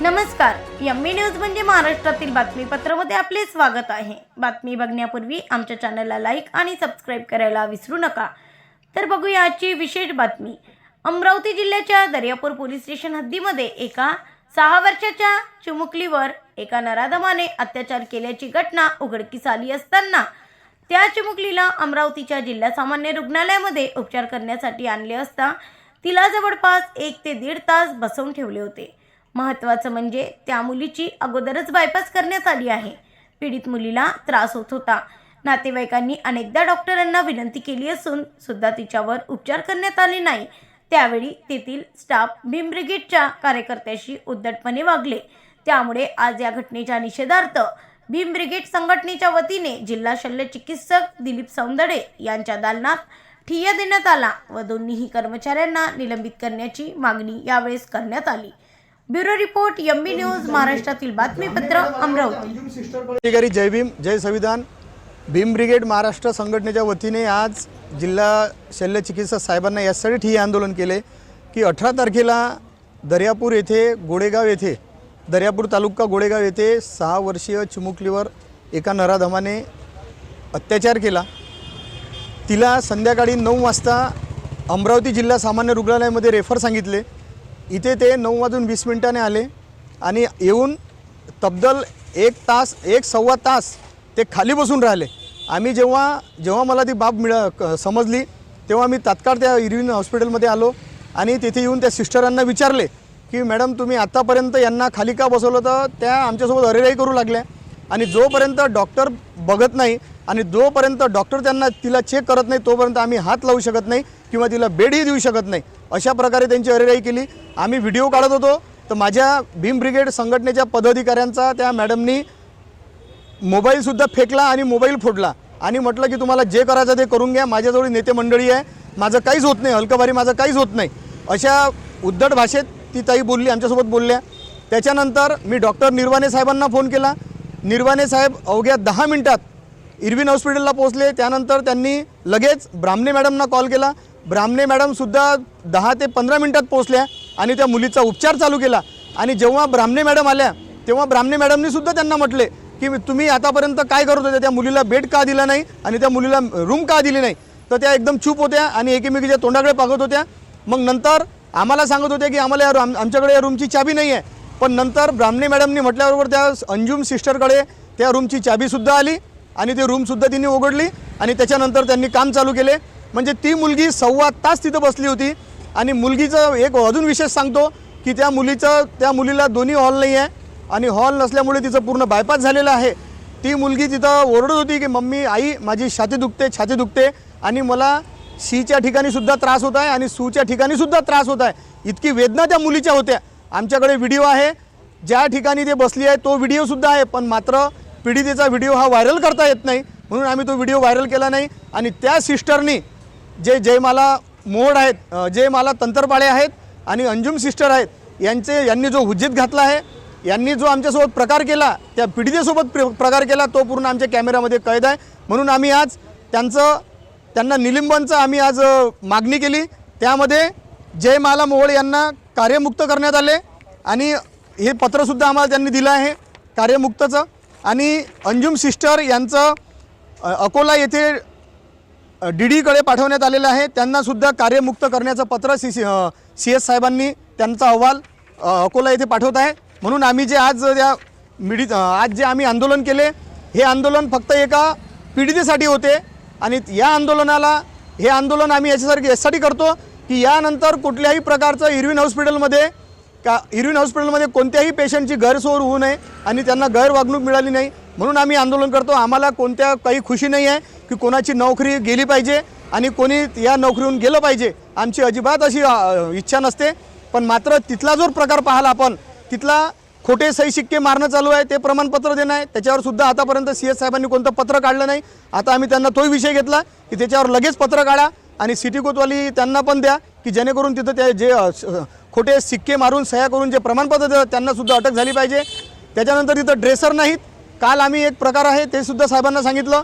नमस्कार yummy news म्हणजे महाराष्ट्रातील बातमीपत्रामध्ये आपले स्वागत आहे. बातमी बघण्यापूर्वी आमच्या चॅनलला लाईक आणि सबस्क्राईब करायला विसरू नका. तर बघूया आजची विशेष बातमी. अमरावती जिल्ह्याच्या दर्यापूर पोलीस स्टेशन हद्दीमध्ये एका सहा वर्षाच्या चिमुकलीवर एका नराधमाने अत्याचार केल्याची घटना उघडकीस आली असताना त्या चिमुकलीला अमरावतीच्या जिल्हा सामान्य रुग्णालयामध्ये उपचार करण्यासाठी आणले असता तिला जवळपास एक ते दीड तास बसवून ठेवले होते. महत्त्वाचं म्हणजे त्या मुलीची अगोदरच बायपास करण्यात आली आहे. पीडित मुलीला त्रास होत होता. नातेवाईकांनी अनेकदा डॉक्टरांना विनंती केली असून सुद्धा तिच्यावर उपचार करण्यात आले नाही. त्यावेळी तेथील स्टाफ भीम ब्रिगेडच्या कार्यकर्त्याशी उद्धटपणे वागले. त्यामुळे आज या घटनेच्या निषेधार्थ भीम ब्रिगेड संघटनेच्या वतीने जिल्हा शल्य चिकित्सक दिलीप सौंदडे यांच्या दालनात ठिय्या देण्यात आला व दोन्हीही कर्मचाऱ्यांना निलंबित करण्याची मागणी यावेळेस करण्यात आली. ब्युरो रिपोर्ट यम्मी न्यूज महाराष्ट्रातील बातमीपत्र अमरावती. जय भीम जय संविधान. भीम ब्रिगेड महाराष्ट्र संघटनेच्या वतीने आज जिल्हा शल्य चिकित्सक साहेबांना यासाठी ठिय्या आंदोलन केले की अठरा तारखेला दर्यापूर येथे गोडेगाव येथे दर्यापूर तालुका गोडेगाव येथे सहा वर्षीय चिमुकलीवर एका नराधमाने अत्याचार केला. तिला संध्याकाळी नऊ वाजता अमरावती जिल्हा सामान्य रुग्णालयामध्ये रेफर सांगितले. इथे ते नऊ वाजून वीस मिनिटाने आले आणि येऊन तब्दल एक तास एक सव्वा तास ते खाली बसून राहिले. आम्ही जेव्हा जेव्हा मला ती बाब मिळा क- समजली तेव्हा मी तात्काळ त्या इरविन हॉस्पिटलमध्ये आलो आणि तिथे येऊन त्या सिस्टरांना विचारले की मॅडम तुम्ही आत्तापर्यंत यांना खाली का बसवलं? तर त्या आमच्यासोबत अरेराई करू लागल्या. आणि जोपर्यंत डॉक्टर बघत नाही आणि जोपर्यंत डॉक्टर त्यांना तिला चेक करत नाही तोपर्यंत आम्ही हात लावू शकत नाही किंवा तिला बेडही देऊ शकत नाही. अशा प्रकारे त्यांची अरेराई केली. आम्ही व्हिडिओ काढत होतो. तर माझ्या भीम ब्रिगेड संघटनेच्या पदाधिकाऱ्यांचा त्या मॅडमनी मोबाईलसुद्धा फेकला आणि मोबाईल फोडला. आणि म्हटलं की तुम्हाला जे करायचं ते करून घ्या. माझ्याजवळ नेते मंडळी आहे. माझं काहीच होत नाही. हलकबारी माझं काहीच होत नाही. अशा उद्धट भाषेत ती ताई बोलली आमच्यासोबत बोलल्या. त्याच्यानंतर मी डॉक्टर निर्वाणे साहेबांना फोन केला. निर्वाणे साहेब अवघ्या दहा मिनटात इरविन हॉस्पिटलला पोहोचले. त्यानंतर त्यांनी लगेच ब्राह्मणे मॅडमना कॉल केला. ब्राह्मणे मॅडमसुद्धा दहा ते पंधरा मिनटात पोहोचल्या आणि त्या मुलीचा उपचार चालू केला. आणि जेव्हा ब्राह्मणे मॅडम आल्या तेव्हा ब्राह्मणे मॅडमनी सुद्धा त्यांना म्हटले की तुम्ही आतापर्यंत काय करत होते? त्या मुलीला बेड का दिला नाही आणि त्या मुलीला रूम का दिली नाही? तर त्या एकदम चूप होत्या आणि एकमेकीच्या तोंडाकडे पागत होत्या. मग नंतर आम्हाला सांगत होत्या की आम्हाला या आमच्याकडे या रूमची चाबी नाही आहे पण नंतर ब्राह्मणी मॅडमनी म्हटल्याबरोबर त्या अंजुम सिस्टरकडे त्या रूमची चाबीसुद्धा आली आणि ती रूमसुद्धा तिने उघडली आणि त्याच्यानंतर त्यांनी काम चालू केले. म्हणजे ती मुलगी सव्वा तास तिथं बसली होती आणि मुलगीचं एक अजून विशेष सांगतो की त्या मुलीचं त्या मुलीला दोन्ही हॉल नाही आहे आणि हॉल नसल्यामुळे तिचं पूर्ण बायपास झालेलं आहे. ती मुलगी तिथं ओरडत होती की मम्मी आई माझी छाती दुखते छाती दुखते आणि मला सीच्या ठिकाणीसुद्धा त्रास होत आहे आणि सूच्या ठिकाणीसुद्धा त्रास होत आहे. इतकी वेदना त्या मुलीच्या होत्या. आमच्याकडे व्हिडिओ आहे. ज्या ठिकाणी ते बसली आहे तो व्हिडिओसुद्धा आहे. पण मात्र पीडितेचा व्हिडिओ हा व्हायरल करता येत नाही. म्हणून आम्ही तो व्हिडिओ व्हायरल केला नाही. आणि त्या सिस्टरनी जे जयमाला मोड आहेत जे जयमाला तंत्रपाळे आहेत आणि अंजुम सिस्टर आहेत यांचे यांनी जो हुज्जीत घातला आहे यांनी जो आमच्यासोबत प्रकार केला त्या पीडितेसोबत प्र प्रकार केला तो पूर्ण आमच्या कॅमेऱ्यामध्ये कैद आहे. म्हणून आम्ही आज त्यांचं त्यांना निलिंबनचं आम्ही आज मागणी केली. त्यामध्ये जयमाला मोहोळ यांना कार्यमुक्त करण्यात आले आणि हे पत्रसुद्धा आम्हाला त्यांनी दिलं आहे कार्यमुक्तचं. आणि अंजुम सिस्टर यांचं अकोला येथे डी डीकडे पाठवण्यात आलेलं आहे. त्यांनासुद्धा कार्यमुक्त करण्याचं पत्र सी सी सी एस साहेबांनी त्यांचा अहवाल अकोला येथे पाठवत आहे. म्हणून आम्ही जे आज त्या मिडी आज जे आम्ही आंदोलन केले हे आंदोलन फक्त एका पीडितेसाठी होते. आणि या आंदोलनाला हे आंदोलन आम्ही याच्यासारखे याच्यासाठी करतो. की यानंतर कुठल्याही प्रकारचं इरविन हॉस्पिटलमध्ये का इरविन हॉस्पिटलमध्ये कोणत्याही पेशंटची गैरसोय होऊ नये आणि त्यांना गैरवागणूक मिळाली नाही. म्हणून आम्ही आंदोलन करतो. आम्हाला कोणत्या काही खुशी नाही आहे की कोणाची नोकरी गेली पाहिजे आणि कोणी या नोकरीहून गेलं पाहिजे आमची अजिबात अशी इच्छा नसते. पण मात्र तिथला जो प्रकार पाहिला आपण तिथला खोटे सही शिक्के मारणं चालू आहे ते प्रमाणपत्र देणं आहे. त्याच्यावर सुद्धा आतापर्यंत सी एस साहेबांनी कोणतं पत्र काढलं नाही. आता आम्ही त्यांना तोही विषय घेतला की त्याच्यावर लगेच पत्र काढा. आणि सिटी कोतवाली त्यांना पण द्या की जेणेकरून तिथं ते जे खोटे सिक्के मारून सह्या करून जे प्रमाणपत्र देतात त्यांनासुद्धा अटक झाली पाहिजे. त्याच्यानंतर तिथं ड्रेसर नाहीत. काल आम्ही एक प्रकार आहे ते सुद्धा साहेबांना सांगितलं